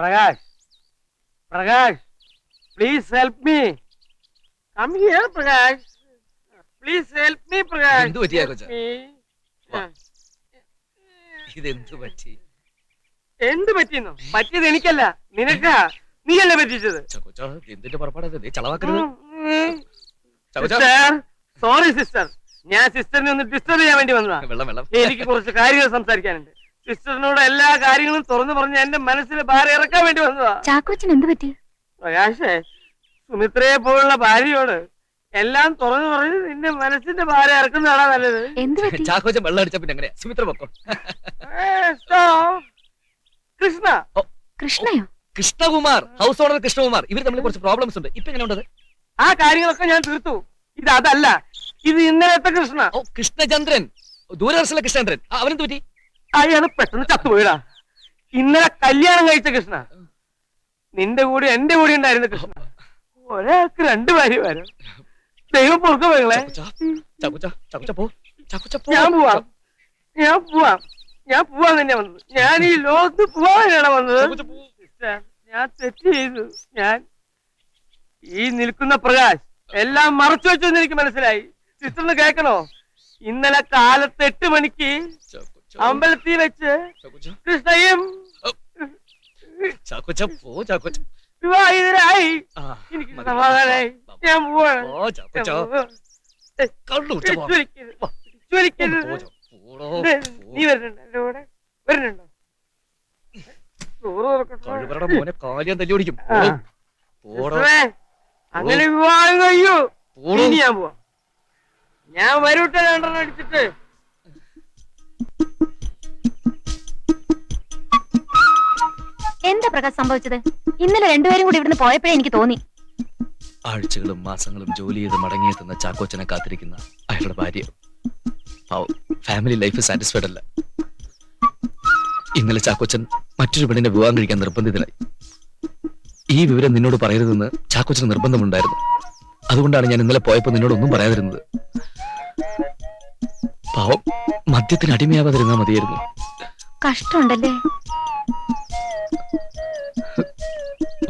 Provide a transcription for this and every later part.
Prakash Prakash please help me come here Prakash. Please help me Prakash. എന്ത് പറ്റിയാ കൊച്ചാ? ഇതെന്ത് പറ്റി? എന്ത് പറ്റിയെന്നോ? പറ്റിയത് എനിക്കല്ല. നിനക്കാ. നീയല്ലേ പറ്റിച്ചത്? എന്തിന്റെ പുറപ്പാടത്? നീ ചളവാക്കരുത്. സിസ്റ്റർ സോറി സിസ്റ്റർ ഞാൻ സിസ്റ്ററിനെ ഒന്ന് ഡിസ്റ്റർബ് ചെയ്യാൻ വേണ്ടി വന്നതാ. എനിക്ക് കുറച്ച് കാര്യങ്ങൾ സംസാരിക്കാനുണ്ട്. സിസ്റ്ററിനോട് എല്ലാ കാര്യങ്ങളും തുറന്നു പറഞ്ഞ് എന്റെ മനസ്സിൽ ഭാരം ഇറക്കാൻ വേണ്ടി വന്നതാ. ചാക്കോച്ചൻ എന്ത് പറ്റി? പ്രകാശേ സുമിത്രയെ പോലുള്ള ഭാര്യയോട് എല്ലാം തുറന്നു പറഞ്ഞ് നിന്റെ മനസ്സിന്റെ ഭാരം ഇറക്കുന്നതാണോ നല്ലത്? എന്ത് പറ്റി? ചാക്കോച്ചൻ വെള്ളം അടിച്ച പിന്നെ എങ്ങനെയാ? സുമിത്ര പൊക്കോ. ഏ, stop. കൃഷ്ണ. കൃഷ്ണയോ? കൃഷ്ണകുമാർ ഹൗസ് ഓണർ കൃഷ്ണകുമാർ ഇവർ തമ്മിൽ കുറച്ച് പ്രോബ്ലംസ് ഉണ്ട്. ഇപ്പൊ എങ്ങനെ ഉണ്ടത് ആ കാര്യങ്ങളൊക്കെ ഞാൻ തീർത്തു. ഇത് അതല്ല. ഇത് ഇന്നലത്തെ കൃഷ്ണ. ഓ കൃഷ്ണചന്ദ്രൻ. ദൂരദർശനിലെ കൃഷ്ണചന്ദ്രൻ. ആ, അവനെന്ത് പറ്റി? അയാൾ പെട്ടെന്ന് ചത്തുപോയിടാ. ഇന്നലെ കല്യാണം കഴിച്ച കൃഷ്ണ. നിന്റെ കൂടെ എന്റെ കൂടെ ഉണ്ടായിരുന്നു കൃഷ്ണ. ഒരാൾക്ക് രണ്ടു ഭാര്യമാരോ ദൈവം പൊറുക്ക പോകളെ ചാക്കോച്ച ചാക്കോച്ച ചാക്കോച്ച പോ. ചാക്കോച്ച പോ. ഞാൻ പോവാം. ഞാൻ പോവാം. ഞാൻ പോവാൻ തന്നെ വന്നത്. ഞാൻ ഈ ലോകത്ത് പോവാനാണ് വന്നത്. ഞാൻ തെറ്റ് ചെയ്തു. ഞാൻ ഈ നിൽക്കുന്ന പ്രകാശ് എല്ലാം മറച്ചു വെച്ചെന്ന് എനിക്ക് മനസ്സിലായി. സിസ്റ്ററിന് കേൾക്കണോ? ഇന്നലെ കാലത്ത് എട്ട് മണിക്ക്. അമ്പലത്തിൽ വെച്ച്. കൃഷ്ണയും ചാക്കോച്ച പോ ചാക്കോച്ച. വിവാഹിതരായി. എനിക്ക്. സമാധാനായി. ഞാൻ പോവാണ് നീ വരുന്നുണ്ടോ? എന്റെ കൂടെ? വരുന്നുണ്ടോ? ചോറ് മോനെ കാലിയാൻ തല്ലി ഓടിക്കും. ആ. അങ്ങനെ വിവാഹം കഴിയൂ. ഞാൻ പോവാ. ഞാൻ വരൂട്ടെ രണ്ടെണ്ണം അടിച്ചിട്ട്. എന്താ പ്രകാശ് സംഭവിച്ചത്? ഇന്നലെ രണ്ടുപേരും കൂടി ഇവിടുന്ന് പോയപ്പോഴേ എനിക്ക് തോന്നി. ആഴ്ചകളും മാസങ്ങളും ജോലി ചെയ്ത് മടങ്ങിയെത്തുന്ന ചാക്കോച്ചനെ കാത്തിരിക്കുന്ന അയാളുടെ ഭാര്യ. ഫാമിലി ലൈഫ് സാറ്റിസ്ഫൈഡ് അല്ല. ഇന്നലെ ചാക്കോച്ചൻ മറ്റൊരു പെണ്ണിനെ വിവാഹം കഴിക്കാൻ നിർബന്ധിതനായി. ഈ വിവരം നിന്നോട് പറയരുതെന്ന് ചാക്കോച്ചന് നിർബന്ധമുണ്ടായിരുന്നു. അതുകൊണ്ടാണ് ഞാൻ ഇന്നലെ പോയപ്പോൾ നിന്നോട് ഒന്നും പറയാതിരുന്നത്. പാവം. മദ്യത്തിന് അടിമയാവാതിരുന്നാ മതിയായിരുന്നു. കഷ്ടമുണ്ടല്ലേ?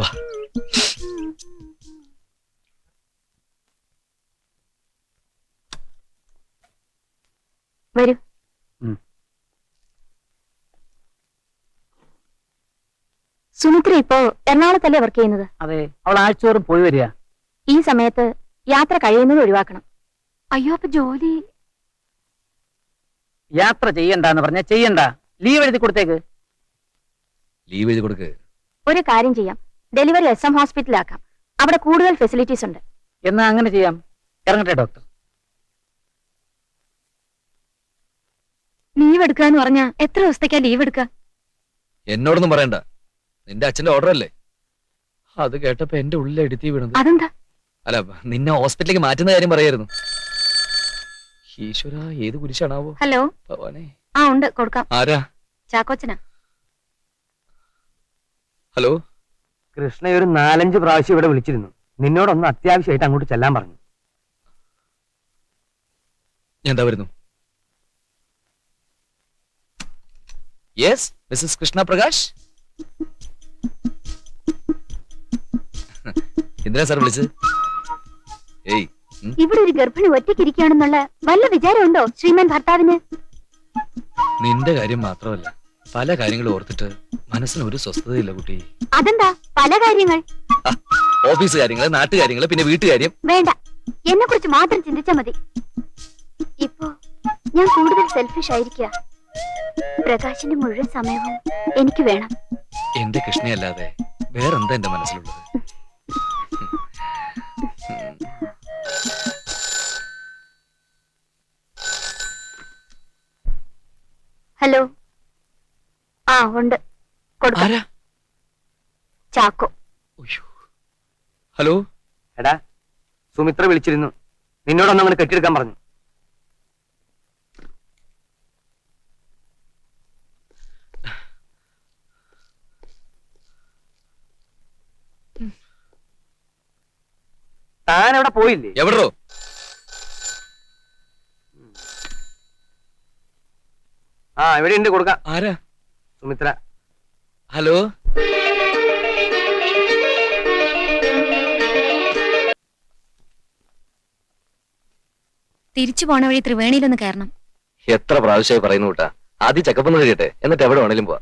വാ. വരൂ. സുമിത്ര ഇപ്പോ എറണാകുളത്തല്ലേ വർക്ക് ചെയ്യുന്നത്? അതെ അവൾ ആഴ്ചോറും പോയി വരിക. ഈ സമയത്ത് യാത്ര കഴിയുന്നത് ഒഴിവാക്കണം. അയ്യോ അപ്പൊ ജോലി യാത്ര ചെയ്യണ്ട എന്ന് പറഞ്ഞ ചെയ്യണ്ട. ലീവ് എഴുതി കൊടുത്തേക്ക്. ലീവ് എഴുതി കൊടുക്ക്. ഒരു കാര്യം ചെയ്യാം. ഡെലിവറി എസ് എം ഹോസ്പിറ്റലാക്കാം അവിടെ കൂടുതൽ ഫെസിലിറ്റീസ് ഉണ്ട്. എന്നാ അങ്ങനെ ചെയ്യാം. ഇറങ്ങട്ടെ ഡോക്ടർ. ലീവ് എടുക്കുക എന്ന് പറഞ്ഞാ എത്ര ദിവസത്തേക്കാ ലീവ് എടുക്കുക എന്നോടൊന്നും പറയണ്ട. നിന്റെ അച്ഛന്റെ ഓർഡർ അല്ലേ? അത് കേട്ടപ്പോ എന്റെ ഉള്ളിൽ എടുത്തി വീണത്. അതെന്താ? അല്ല നിന്നെ ഹോസ്പിറ്റലിലേക്ക് മാറ്റുന്ന കാര്യം പറയായിരുന്നു. ഈശ്വര ഏത് കുരിശാണാവോ? ഹലോ? ഭവാനെ ആ ഉണ്ട്. കൊടുക്കാം. ആരാ? ചാക്കോച്ചനാ. ഹലോ? കൃഷ്ണ ഒരു നാലഞ്ച് പ്രാവശ്യം ഇവിടെ വിളിച്ചിരുന്നു. നിന്നോടൊന്ന് അത്യാവശ്യമായിട്ട് അങ്ങോട്ട് ചെല്ലാൻ പറഞ്ഞു. ഞാൻ എന്താ വരുന്നു. യെസ് മിസ്സസ് കൃഷ്ണ പ്രകാശ് എന്തിനാ സാർ വിളിച്ചത്? ഏയ് ഇവിടെ ഒരു ഗർഭിണി ഒറ്റയ്ക്കിരിക്കുകയാണെന്നുള്ള വല്ല വിചാരമുണ്ടോ ശ്രീമാൻ ഭർത്താവിന്? നിന്റെ കാര്യം മാത്രമല്ല പല കാര്യങ്ങളും ഓർത്തിട്ട് മനസ്സിന് ഒരു സ്വസ്ഥതയില്ല കുട്ടി. അതെന്താ? പല കാര്യങ്ങൾ? ഓഫീസ് കാര്യങ്ങൾ നാട്ടുകാര്യങ്ങൾ പിന്നെ വീട്ടുകാര്യം വേണ്ട. എന്നെ കുറിച്ച് മാത്രം ചിന്തിച്ചാ മതി. ഇപ്പോ ഞാൻ കൂടുതൽ സെൽഫിഷ് ആയിരിക്കുക. പ്രകാശിന്റെ മുഴുവൻ സമയവും എനിക്ക് വേണം. എന്റെ കൃഷ്ണയല്ലാതെ വേറെന്താ എന്റെ മനസ്സിലുള്ളത്? ഹലോ. ആ ഉണ്ട്. കൊടുക്കാം. ആരാ? ചാക്കോ. ഉയ്യോ. ഹലോ? എടാ സുമിത്ര വിളിച്ചിരുന്നു. നിന്നോടൊന്നും അങ്ങനെ കെട്ടിയെടുക്കാൻ പറഞ്ഞു. താൻ അവിടെ പോയില്ലേ? എവിടോ ആ ഇവിടെ ഉണ്ട് കൊടുക്കാം. ആരാ? സുമിത്ര. ഹലോ? തിരിച്ചു പോണ വഴി ത്രിവേണിയിലൊന്ന് കയറണം. എത്ര പ്രാവശ്യമായി പറയുന്നു കൂട്ടാ. ആദ്യം ചെക്കപ്പ് കഴിയട്ടെ എന്നിട്ട് എവിടെ വേണേലും പോവാ.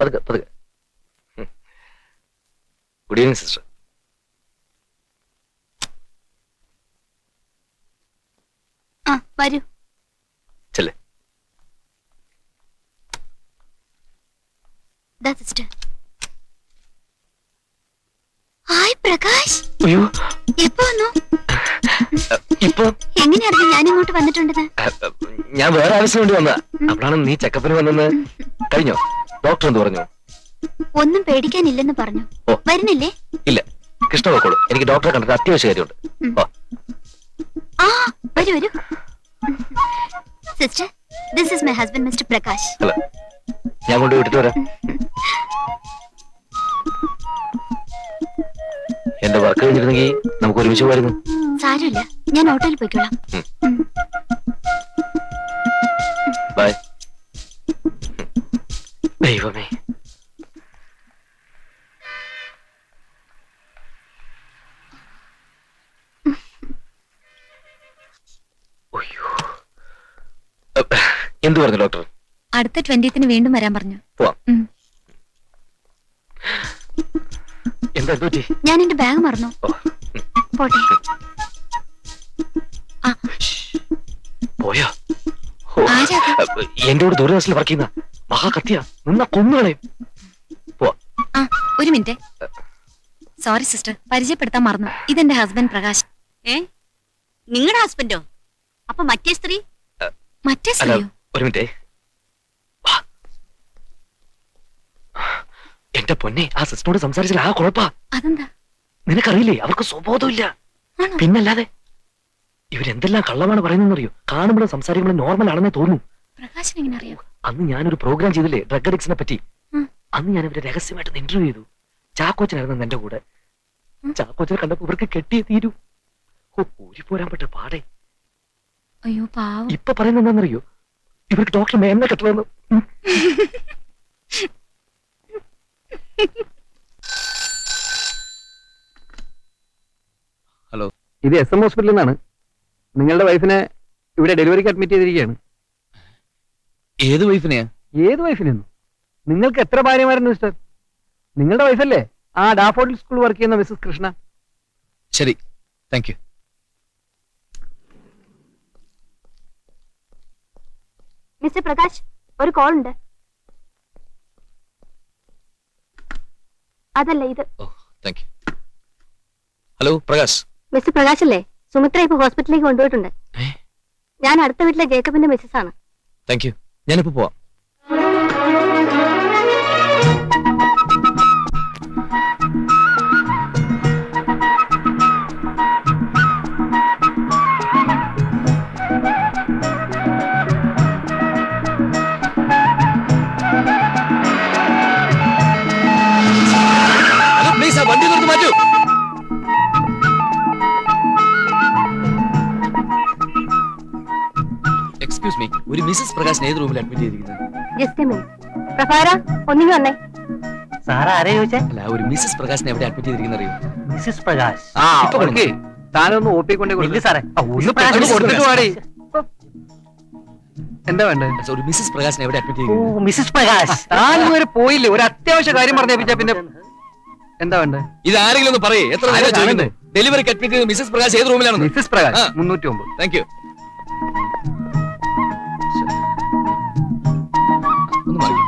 പതുക്കെ പതുക്കെ. Good evening sister. വരൂ. ചെല്ലേ. ദാ സിസ്റ്റർ. ഹായ് പ്രകാശ്. അയ്യോ. എപ്പോ വന്നു? ഇപ്പൊ? എങ്ങനെ അറിഞ്ഞു ഞാൻ ഇങ്ങോട്ട് വന്നിട്ടുണ്ടെന്ന് ഞാൻ വേറെ ആവശ്യം വേണ്ടി വന്നതാ. അപ്പോഴാണ് നീ ചെക്കപ്പിന് വന്നെന്ന് കഴിഞ്ഞോ? ഡോക്ടർ എന്ത് പറഞ്ഞു? ഒന്നും പേടിക്കാനില്ലെന്ന് പറഞ്ഞു. ഓ. വരുന്നില്ലേ? ഇല്ല. കൃഷ്ണ നോക്കോളൂ എനിക്ക് ഡോക്ടറെ കണ്ടിട്ട് അത്യാവശ്യ കാര്യമുണ്ട്. ഓ ആ വരൂ വരൂ. Sister this is my husband mister Prakash അല്ല ഞാൻ കൊണ്ട് വിട്ടിട്ട് വരാം. എന്റെ വർക്ക് കഴിഞ്ഞിരുന്നെങ്കിൽ നമുക്ക് ഒരുമിച്ച് പോയിരുന്നു സാരമില്ല. ഞാൻ ഓട്ടോയിൽ പോയിക്കോളാം. ബൈ ദൈവമേ ഉയ്യോ. അപ്പ്, എന്ത് പറഞ്ഞു ഡോക്ടർ. അടുത്ത ട്വന്റിയത്തിന് വീണ്ടും വരാൻ പറഞ്ഞു. പോവാം. ഉം. എന്താ എന്ത് പറ്റി ഞാൻ എന്റെ ബാഗ് മറന്നു. ഓ, പോട്ടെ. ആ. പോയോ? ഓ, ആരാ അത്? അപ്പ്, എന്റെ കൂടെ ദൂരദർശനിൽ വർക്ക് ചെയ്യുന്ന മഹാ കത്തിയ നിന്ന കൊന്നുകളയും പോവാ. ആ ഒരു മിനിറ്റ്. സോറി സിസ്റ്റർ പരിചയപ്പെടുത്താൻ മറന്നു. ഇതെന്റെ ഹസ്ബൻഡ് പ്രകാശ്. ഏ? നിങ്ങളുടെ ഹസ്ബൻഡോ അപ്പൊ മറ്റേ സ്ത്രീ? മറ്റേ അല്ല സ്ത്രീയോ ഒരു മിനിറ്റ്. എന്റെ പൊന്നെ ആ സിസ്റ്ററോട് സംസാരിച്ചാൽ ആ കുഴപ്പാ. അതെന്താ? നിനക്കറിയില്ലേ അവർക്ക് സ്വബോധമില്ല? പിന്നല്ലാതെ ഇവരെന്തെല്ലാം കള്ളമാണ് പറയുന്നറിയോ കാണുമ്പോഴും സംസാരിക്കുമ്പോഴും നോർമൽ ആണെന്നേ തോന്നുന്നു. പ്രകാശിന് എങ്ങനെ അറിയാം? അന്ന് ഞാനൊരു പ്രോഗ്രാം ചെയ്തില്ലേ ഡ്രഗ് അഡിക്സിനെ പറ്റി? അന്ന് ഞാൻ ഇവരെ രഹസ്യമായിട്ട് ഇന്റർവ്യൂ ചെയ്തു. ചാക്കോച്ചനായിരുന്നു എന്റെ കൂടെ. ചാക്കോച്ചനെ കണ്ടപ്പോ ഇവർക്ക് കെട്ടിയേ തീരൂ. ഓ പോരാൻ പറ്റ പാടെ. അയ്യോ പാവം. ഇപ്പൊ പറയുന്നത് എന്താണെന്നറിയോ ഇവർക്ക് ഡോക്ടർ മേമനെ കെട്ടണമെന്ന് ഹലോ. ഇത് എസ് എം ഹോസ്പിറ്റലിൽ നിന്നാണ്. നിങ്ങളുടെ വൈഫിനെ ഇവിടെ ഡെലിവറിക്ക് അഡ്മിറ്റ് ചെയ്തിരിക്കുകയാണ്. ഏത് വൈഫിനെയാ? ഏത് വൈഫിനെന്നു നിങ്ങൾക്ക് എത്ര ഭാര്യമാരുന്നു മിസ്റ്റർ? നിങ്ങളുടെ വൈഫല്ലേ? ആ ഡാഫോഡിൽ സ്കൂൾ വർക്ക് ചെയ്യുന്ന മിസ്സസ് കൃഷ്ണ. ശരി. Thank you. മിസ്റ്റർ പ്രകാശ് ഒരു കോൾ ഉണ്ട് അതല്ല ഇത്. ഹലോ പ്രകാശ്. മിസ്റ്റർ പ്രകാശ് അല്ലേ സുമിത്ര ഇപ്പൊ ഹോസ്പിറ്റലിലേക്ക് കൊണ്ടുപോയിട്ടുണ്ട്. ഞാൻ അടുത്ത വീട്ടിലെ ജേക്കബിന്റെ മിസ്സസ് ആണ്. താങ്ക് യു ഞാനിപ്പോ പോവാം. മിസ്സസ് പ്രകാശ് ഏത് റൂമിൽ അഡ്മിറ്റ് ചെയ്തിരിക്കുന്നത് ഒരു മിസ്സസ് പ്രകാശിനെ എവിടെ അഡ്മിറ്റ് ചെയ്തിരിക്കുന്ന അറിയോ മിസ്സിസ് പ്രകാശ്. ആ ഓക്കെ. താനൊന്ന് കൊണ്ടേ സാറേ. എന്താ വേണ്ടത്? ഒരു മിസ്സസ് പ്രകാശിനെ എവിടെ അഡ്മിറ്റ് മിസ്സിസ് പ്രകാശ്. പോയില്ലേ? ഒരു അത്യാവശ്യ കാര്യം പറഞ്ഞേപ്പിച്ചാ പിന്നെ എന്താ വേണ്ടത്? ഇത് ആരെങ്കിലും ഒന്ന് പറയേ. എത്ര ഡെലിവറി അഡ്മിറ്റ് ചെയ്ത് മിസ്സസ് പ്രകാശ്. ഏത് റൂമിലാണ് മിസ്സസ് പ്രകാശ്. മുന്നൂറ്റി ഒമ്പത്. താങ്ക് യു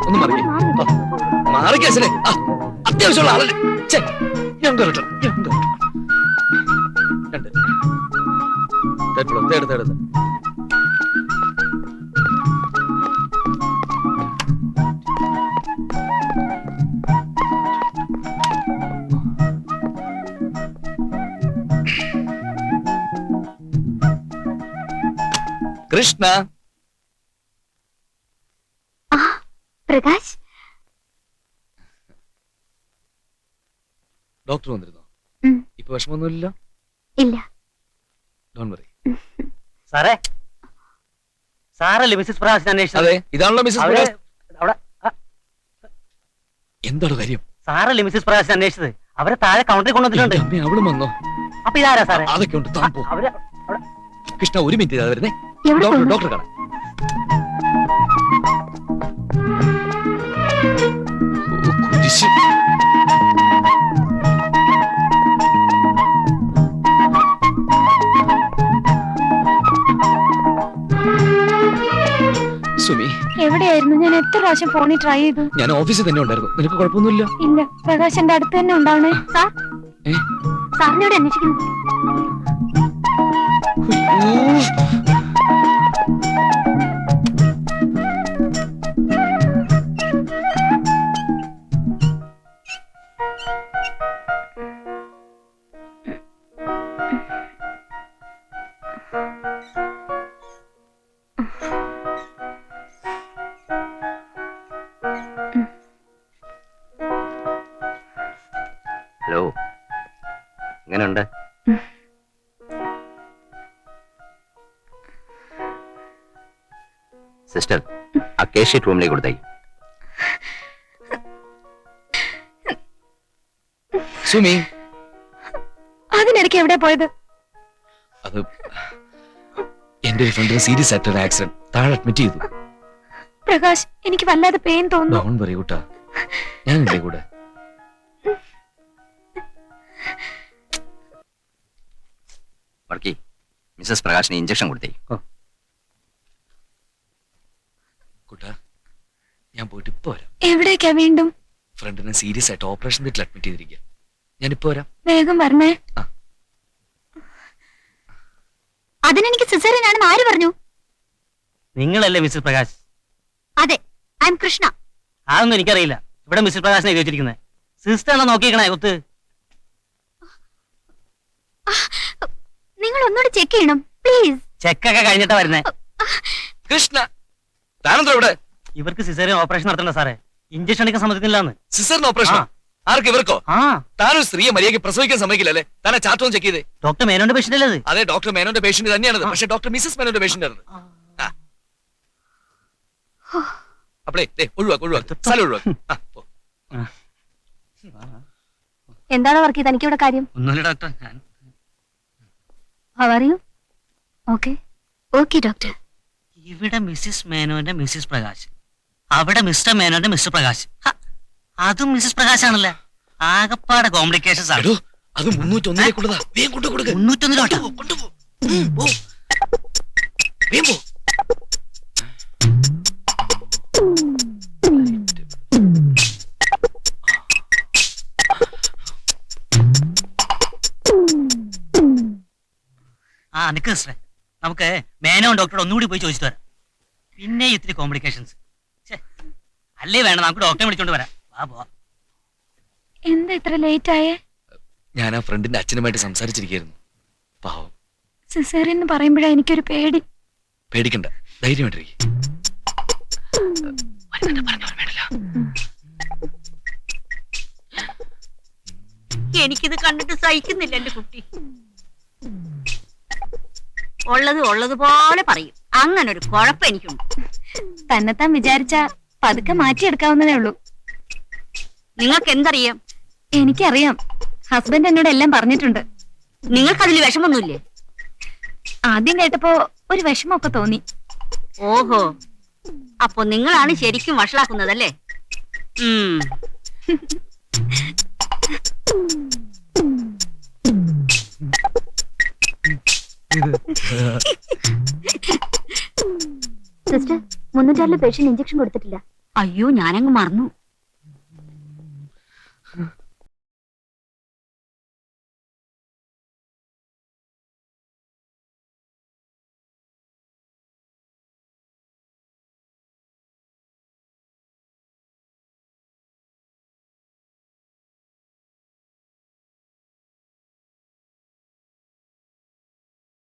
ഒന്ന് മാറി മാറി അച്ഛനെ അത്യാവശ്യമുള്ള ആളല്ലേ. ഞാൻ കൃഷ്ണ. പ്രകാശ്? ഡോക്ടർ വന്നിരുന്നോ. ഇപ്പൊ വിഷമമൊന്നുമില്ലല്ലോ ഇല്ല. ഡോൺ വറി സാറേ സാറല്ലേ മിസ്സിസ് പ്രകാശിനെ അന്വേഷിച്ചത്? അതെ ഇതാണല്ലോ മിസ്സസ് അവർ പ്രകാശ്. അവിടെ എന്താണ് കാര്യം? സാറല്ലേ മിസ്സസ് പ്രകാശ് അന്വേഷിച്ചത്? അവരെ താഴെ കൗണ്ടറിൽ കൊണ്ടുവന്നിട്ടുണ്ട്. എന്റെ അമ്മ അവളും വന്നോ? അപ്പൊ ഇതാരാ സാറേ? അതൊക്കെ ഉണ്ട് താൻ പോ. അവർ കൃഷ്ണ ഒരു മിനിറ്റ് ഇതാ വരുന്നേ. എവിടെ ഡോക്ടർ പോകുന്നു? ഡോക്ടർ കാണാം. കുരിശ്. സുമി എവിടെയായിരുന്നു? ഞാൻ എത്ര പ്രാവശ്യം ഫോണിൽ ട്രൈ ചെയ്തു. ഞാൻ ഓഫീസിൽ തന്നെ ഉണ്ടായിരുന്നു. നിനക്ക് കുഴപ്പമൊന്നുമില്ല? ഇല്ല പ്രകാശ് എന്റെ അടുത്ത് തന്നെ ഉണ്ടാവണേ. സാർ? സാറിനോട് അന്വേഷിക്കുന്നു? എങ്ങനെയുണ്ട്? സിസ്റ്റർ ആ കേസ് റൂമിലേക്ക് കൊടുത്തായി സുമി. അതിനിടയ്ക്ക് എവിടെ പോയത്? അത് എന്റെ ഒരു ഫ്രണ്ടിന് സീരിയസ് ആയിട്ടൊരു ആക്സിഡന്റ് താഴെ അഡ്മിറ്റ് ചെയ്തു. പ്രകാശ് എനിക്ക് വല്ലാതെ പെയിൻ തോന്നുന്നു. ഡോൺ ഞാനില്ലേ കൂടെ? വർക്കി. മിസ്സസ് പ്രകാശിന് ഇഞ്ചക്ഷൻ കൊടുത്തേ. കൂട്ടാ ഞാൻ പോയിട്ട് ഇപ്പൊ വരാം. എവിടേക്കാ വീണ്ടും? ഫ്രണ്ടിനെ സീരിയസ് ആയിട്ട് ഓപ്പറേഷൻ തിയേറ്ററിൽ അഡ്മിറ്റ് ചെയ്തിരിക്കുക ഞാനിപ്പോ വരാം. വേഗം വരണേ. അതിനെനിക്ക് സിസേറിയനാണെന്ന് ആര് പറഞ്ഞു? നിങ്ങളല്ലേ മിസ്സിസ് പ്രകാശ്? അതെ ഐ എം കൃഷ്ണ. അതൊന്നും എനിക്കറിയില്ല. ഇവിടെ മിസ്സിസ് പ്രകാശിനെ ചോദിച്ചിരിക്കുന്നത് സിസ്റ്റർ ആണോ നോക്കിക്കണേ കുത്ത്? നിങ്ങൾ ഒന്നുകൂടി ചെക്ക് ചെയ്യണം പ്ലീസ് ചെക്കൊക്കെ കഴിഞ്ഞിട്ടാ വരുന്നേ. കൃഷ്ണ താനെന്താ ഇവിടെ? ഇവർക്ക് സിസേറിയൻ ഓപ്പറേഷൻ നടത്തണ്ട സാറേ. ഇഞ്ചക്ഷൻ എടുക്കാൻ സമ്മതിക്കുന്നില്ലാന്ന്. സിസേറിയൻ ഓപ്പറേഷൻ ആർക്ക് ഇവർക്കോ? ആ. താനൊരു സ്ത്രീയെ മര്യാദയ്ക്ക് പ്രസവിക്കാൻ സമ്മതിക്കില്ലല്ലേ? താനെ ചാർട്ടൊന്നും ചെക്ക് ചെയ്തേ. ഡോക്ടർ മേനോന്റെ പേഷ്യന്റ് അല്ലേ അത്? അതെ ഡോക്ടർ മേനോന്റെ പേഷ്യന്റ് തന്നെയാണത്. പക്ഷെ ഡോക്ടർ മിസസ് മേനോന്റെ പേഷ്യന്റ് ആണ് അപ്പളേ ദേ, ഒഴിവാക്ക് ഒഴിവാക്ക്. സ്ഥലം ഒഴിവാക്ക്. ആ, പോ. എന്താണ് വർക്ക്? തനിക്ക് ഇവിടെ കാര്യം? ഒന്നുമില്ല ഡോക്ടർ ഞാൻ അറിയൂ ഓക്കെ ഓക്കെ ഡോക്ടർ ഇവിടെ മിസ്സിസ് മേനോന്റെ മിസ്സിസ് പ്രകാശ്. അവിടെ മിസ്റ്റർ മേനോന്റെ മിസ്റ്റർ പ്രകാശ്. ഹ, അതും മിസ്സിസ് പ്രകാശ് ആണല്ലേ? ആകപ്പാടെ കോംപ്ലിക്കേഷൻസ് ആണ്. അത് മുന്നൂറ്റൊന്നിലേക്കുള്ളതാ വേഗം കൊണ്ടു കൊടുക്ക്. മുന്നൂറ്റൊന്നിലോട്ടോ? കൊണ്ടുപോ, വേഗം പോ. നിക്ക് സിസ്റ്ററെ. നമുക്ക് മേനോൻ ഡോക്ടറോട് ഒന്നുകൂടി പോയി ചോദിച്ചിട്ട് വരാം. പിന്നെ ഇത്തിരി കോംപ്ലിക്കേഷൻസ് അല്ലേ വേണം നമുക്ക് ഡോക്ടറെ വിളിച്ചോണ്ട് വരാം. വാ പോവാ. എന്താ ഇത്ര ലേറ്റ് ആയേ? ഞാൻ ആ ഫ്രണ്ടിന്റെ അച്ഛനുമായിട്ട് സംസാരിച്ചിരിക്കുന്നു പാവം. സിസേറിയൻ എന്ന് പറയുമ്പോഴാ എനിക്കൊരു പേടി. പേടിക്കണ്ട. ധൈര്യമായിട്ടിരിക്കും. എനിക്കിത് കണ്ടിട്ട് സഹിക്കുന്നില്ല എന്റെ കുട്ടി. ഉള്ളത് ഉള്ളതുപോലെ പറയും. അങ്ങനെ ഒരു കുഴപ്പം എനിക്കുണ്ട്. തന്നെത്താൻ വിചാരിച്ച പതുക്കെ മാറ്റിയെടുക്കാവുന്നതേ ഉള്ളൂ. നിങ്ങൾക്ക് എന്തറിയാം എനിക്കറിയാം. ഹസ്ബൻഡ് എന്നോട് എല്ലാം പറഞ്ഞിട്ടുണ്ട്. നിങ്ങൾക്ക് അതിൽ വിഷമൊന്നുമില്ലേ ആദ്യം കേട്ടപ്പോ ഒരു വിഷമമൊക്കെ തോന്നി. ഓഹോ. അപ്പൊ നിങ്ങളാണ് ശരിക്കും വഷളാക്കുന്നതല്ലേ? ഉം. സിസ്റ്റർ മുന്നൂറ്റാറിലെ പേഷ്യന്റ് ഇഞ്ചക്ഷൻ കൊടുത്തിട്ടില്ല. അയ്യോ ഞാനങ്ങ് മറന്നു.